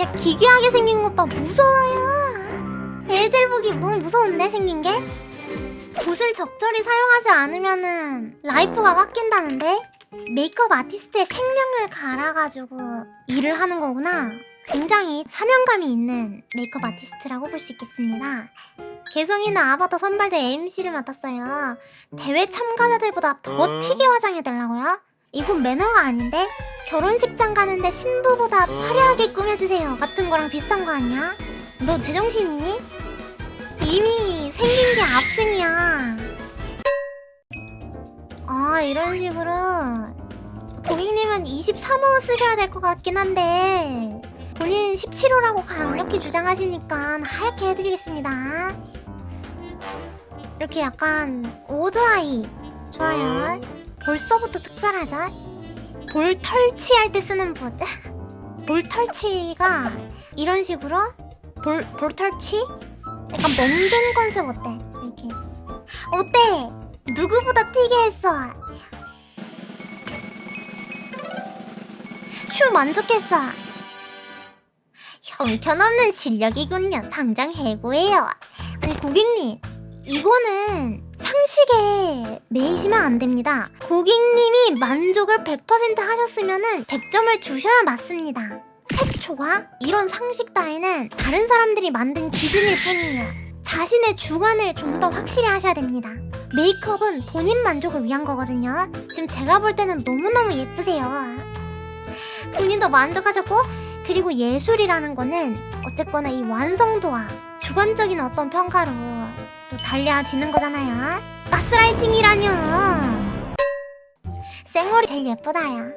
야 기괴하게 생긴 것봐 무서워요. 애들 보기 너무 무서운데 생긴 게? 붓을 적절히 사용하지 않으면은 라이프가 깎인다는데? 메이크업 아티스트의 생명을 갈아가지고 일을 하는 거구나. 굉장히 사명감이 있는 메이크업 아티스트라고 볼 수 있겠습니다. 개성이는 아바타 선발대 MC를 맡았어요. 대회 참가자들보다 더 튀게 화장해달라고요? 이건 매너가 아닌데? 결혼식장 가는데 신부보다 화려하게 꾸며주세요 같은 거랑 비슷한 거 아니야? 너 제정신이니? 이미 생긴 게 압승이야. 아 이런 식으로 고객님은 23호 쓰셔야 될 것 같긴 한데 본인 17호라고 강력히 주장하시니까 하얗게 해드리겠습니다. 이렇게 약간 오드아이 좋아요. 벌써부터 특별하죠? 볼 털치할 때 쓰는 붓. 볼 털치가 이런 식으로 볼, 볼 털치? 약간 멍든 컨셉 어때? 이렇게. 어때? 누구보다 튀게 했어. 휴 만족했어. 형편없는 실력이군요. 당장 해고해요. 아니 고객님, 이거는 상식에 매이시면 안 됩니다. 고객님이 만족을 100% 하셨으면은 100점을 주셔야 맞습니다. 색초와 이런 상식 따위는 다른 사람들이 만든 기준일 뿐이에요. 자신의 주관을 좀 더 확실히 하셔야 됩니다. 메이크업은 본인 만족을 위한 거거든요. 지금 제가 볼 때는 너무너무 예쁘세요. 본인도 만족하셨고, 그리고 예술이라는 거는 어쨌거나 이 완성도와 주관적인 어떤 평가로 또 달려지는 거잖아요. 가스라이팅이라뇨. 생얼이 제일 예쁘다야.